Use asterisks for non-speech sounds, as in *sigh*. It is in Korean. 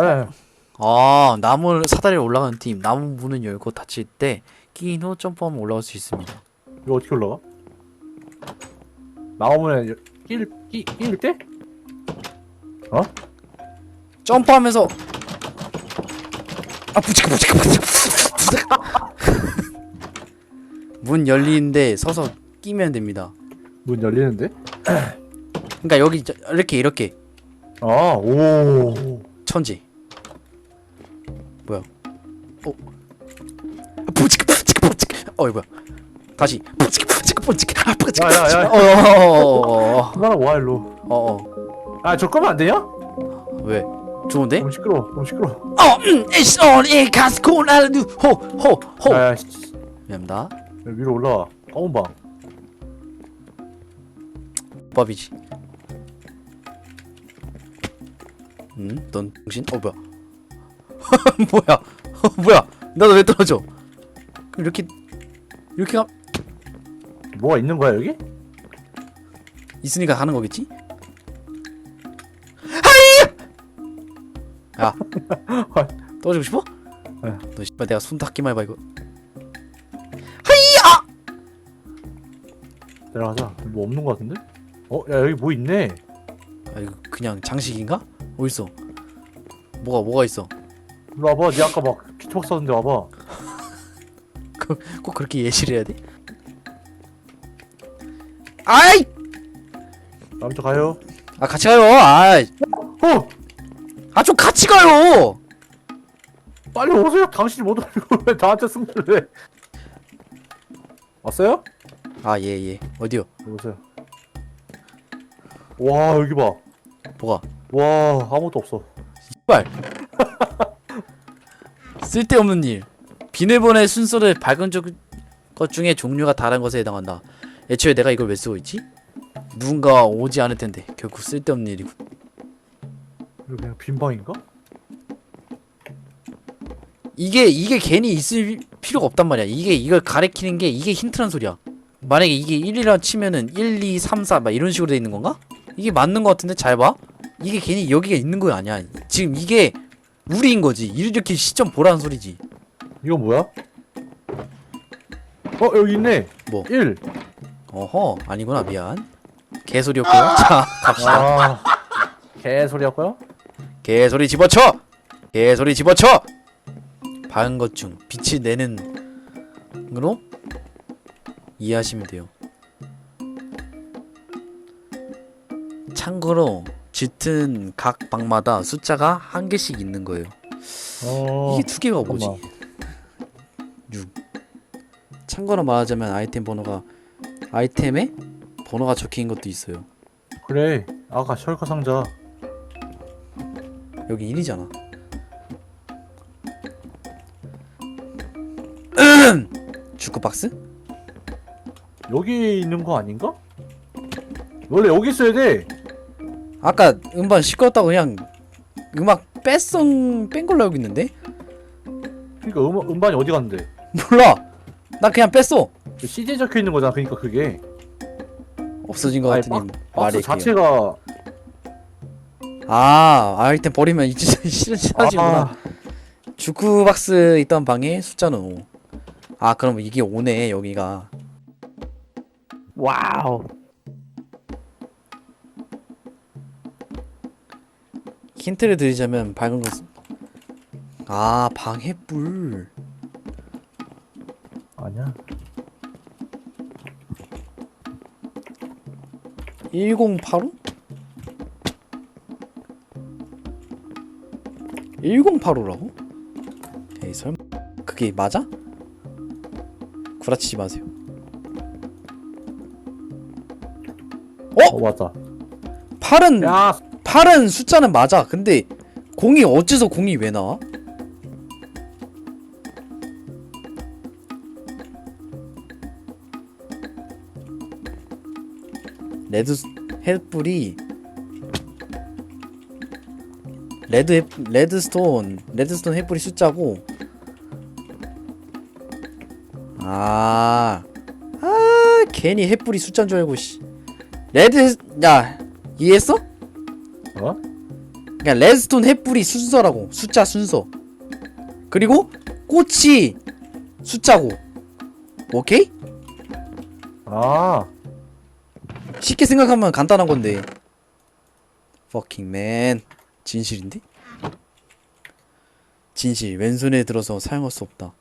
예. 아 나무 사다리에 올라가는 팀 나무 문은 열고 닫힐 때 끼인 후 점프하면 올라갈 수 있습니다 이거 어떻게 올라가? 나오면 끼를 끼 끼일 때? 점프하면서 아 부치카 부치카 부치카 문 열리는데 서서 끼면 됩니다. 문 열리는데? 그러니까 여기 저- 이렇게 이렇게. 아, 오. 천지. 뭐야? 어? 부치카 부치카 부치카 어 이거 뭐야? 다시. 부치카 부치카 부치카 아 부치카 야, 야, 야. 어어어어어 하나 와 일로. 어, 어. 아, 저 끄면 안 되냐? 왜 좋은데 너무 시끄러. 너무 시끄러. 어, 음, it's all in 가스코나르두 호호 호 야, 야, 씨. 미안합니다 야, 위로 올라와. 검은 방. 법이지 음? 넌 정신? 어 뭐야 *laughs* 뭐야 어, 뭐야 나도 왜 떨어져 그럼 이렇게 이렇게 가 뭐가 있는 거야 여기? 있으니까 가는 거겠지? 야 *laughs* 떨어지고 싶어? 네. 너 씨발 내가 손 닿기만 해봐 이거 하이야! 내려가자. 뭐 없는 거 같은데? 어, 야 여기 뭐 있네. 아 이거 그냥 장식인가? 어딨어? 뭐가 뭐가 있어? 일로 와봐. 니 아까 막 피트박 썼는데 와봐. *laughs* 꼭 그렇게 예시를 해야 돼? 아이! 남쪽 가요. 아 같이 가요. 아이. 어, 아 좀 같이 가요. 빨리 오세요. 당신이 못 오고 왜 나한테 승부를 해? 왔어요? 아 예 예. 어디요? 오세요. 와 여기 봐. 뭐가? 와 아무것도 없어. 빨. *laughs* 쓸데없는 일. 비밀번호의 순서를 밝은 적- 것 중에 종류가 다른 것에 해당한다. 애초에 내가 이걸 왜 쓰고 있지? 누군가 오지 않을 텐데 결국 쓸데없는 일이고. 이거 그냥 빈 방인가? 이게 이게 괜히 있을 필요가 없단 말이야. 이게 이걸 가리키는 게 이게 힌트란 소리야. 만약에 이게 1이라 치면은 1, 2, 3, 4 막 이런 식으로 돼 있는 건가? 이게 맞는 거 같은데 잘 봐. 이게 괜히 여기가 있는 거 아니야. 지금 이게 우리인 거지. 이렇게 시점 보라는 소리지. 이건 뭐야? 어 여기 있네. 뭐? 1. 어허 아니구나 미안. 개소리였고요. 자 갑시다. 아 개소리였고요. 개소리 집어쳐. 개소리 집어쳐. 밝은 것 중 빛이 내는 으로 이해하시면 돼요. 참고로 짙은 각 방마다 숫자가 한 개씩 있는 거예요. 어. 이게 두 개가 뭐지? 잠깐만. 6. 참고로 말하자면 아이템 번호가 아이템에 번호가 적힌 것도 있어요. 그래. 아까 셜커 상자. 여기 1이잖아. *clears throat* 주크박스? 여기 있는 거 아닌가? 원래 여기 있어야 돼. 아까 음반 시끄럽다고 그냥 음악 뺐성 뺀 걸로 알고 있는데? 그러니까 음, 음반이 어디 갔는데? 몰라. 나 그냥 뺐어. CD에 적혀 있는 거잖아. 그러니까 그게 없어진 것 아니, 같으니 박스 말이 자체가 아 아이템 버리면 이제 싫어지구나. 아, 주크박스 있던 방에 숫자는 5. 아 그럼 이게 5네 여기가. 와우. 힌트를 드리자면 밝은 것은 아 방해불. 아니야. 1085? 1085라고? 에이 설마 그게 맞아? 구라치지 마세요 어 맞다. 8은 야 8은 숫자는 맞아 근데 공이 어째서 공이 왜 나와? 레드 햇불이 레드 해, 레드스톤 레드스톤 횃불이 숫자고. 아, 아 괜히 횃불이 숫자인 줄 알고 씨. 레드 해- 야 이해했어? 어? 그냥 레드스톤 횃불이 순서라고. 숫자 순서. 그리고 꽃이 숫자고. 오케이? 아. 쉽게 생각하면 간단한 건데. Fucking man 진실인데? 진실 왼손에 들어서 사용할 수 없다